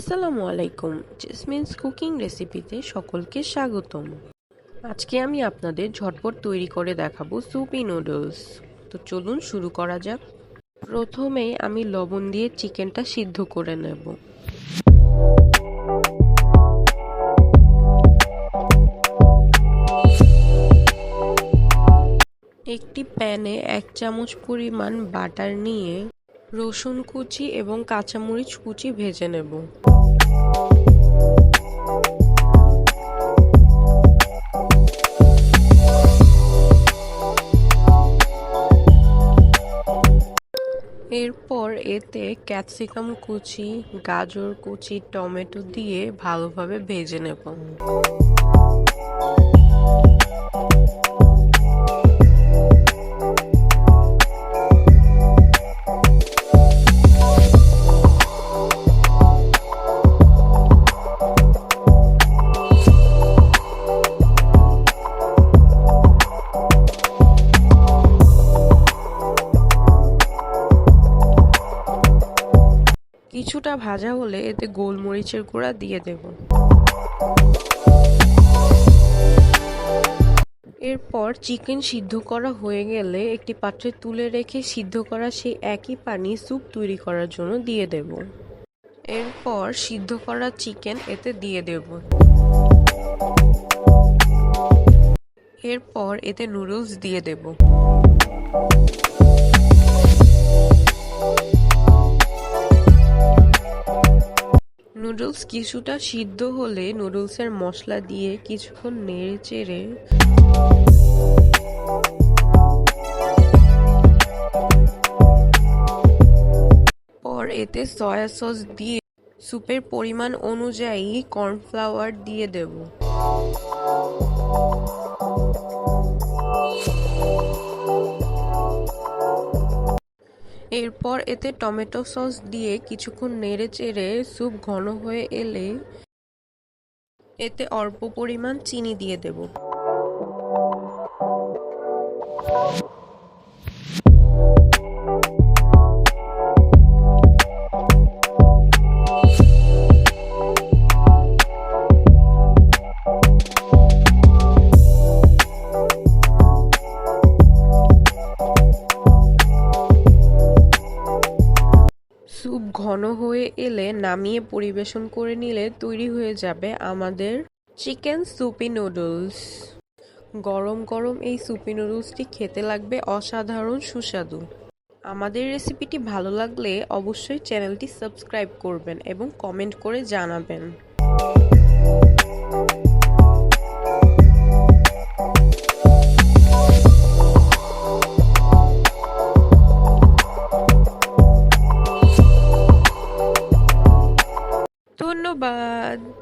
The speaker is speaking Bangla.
আসসালামু আলাইকুম। জেসমিনস কুকিং রেসিপিতে সকলকে স্বাগতম। আজকে আমি আপনাদের ঝটপট তৈরি করে দেখাবো সুপি নুডলস। তো চলুন শুরু করা যাক। প্রথমে আমি লবণ দিয়ে চিকেনটা সিদ্ধ করে নেব। একটি প্যানে এক চামচ পরিমাণ বাটার নিয়ে রসুন কুচি এবং কাঁচামরিচ কুচি ভেজে নেব। এরপর এতে ক্যাপসিকাম কুচি, গাজর কুচি, টমেটো দিয়ে ভালোভাবে ভেজে নেব। কিছুটা ভাজা হলে এতে গোলমরিচের গুঁড়া দিয়ে দেব। এরপর চিকেন সিদ্ধ করা হয়ে গেলে একটি পাত্রে তুলে রেখে সিদ্ধ করা সেই একই পানি স্যুপ তৈরি করার জন্য দিয়ে দেব। এরপর সিদ্ধ করা চিকেন এতে দিয়ে দেব। এরপর এতে নুডলস দিয়ে দেব। নুডলস কিছুটা সিদ্ধ হলে নুডলসের মশলা দিয়ে কিছুক্ষণ নেড়ে চেড়ে পর এতে সয়া সস দিয়ে স্যুপের পরিমাণ অনুযায়ী কর্নফ্লাওয়ার দিয়ে দেব। এরপর এতে টমেটো সস দিয়ে কিছুক্ষণ নেড়ে চেড়ে স্যুপ ঘন হয়ে এলে এতে অল্প পরিমাণ চিনি দিয়ে দেব। ঘন হয়ে এলে নামিয়ে পরিবেশন করে নিলে তৈরি হয়ে যাবে আমাদের চিকেন সুপি নুডলস। গরম গরম এই সুপি নুডলসটি খেতে লাগবে অসাধারণ সুস্বাদু। আমাদের রেসিপিটি ভালো লাগলে অবশ্যই চ্যানেলটি সাবস্ক্রাইব করবেন এবং কমেন্ট করে জানাবেন। God.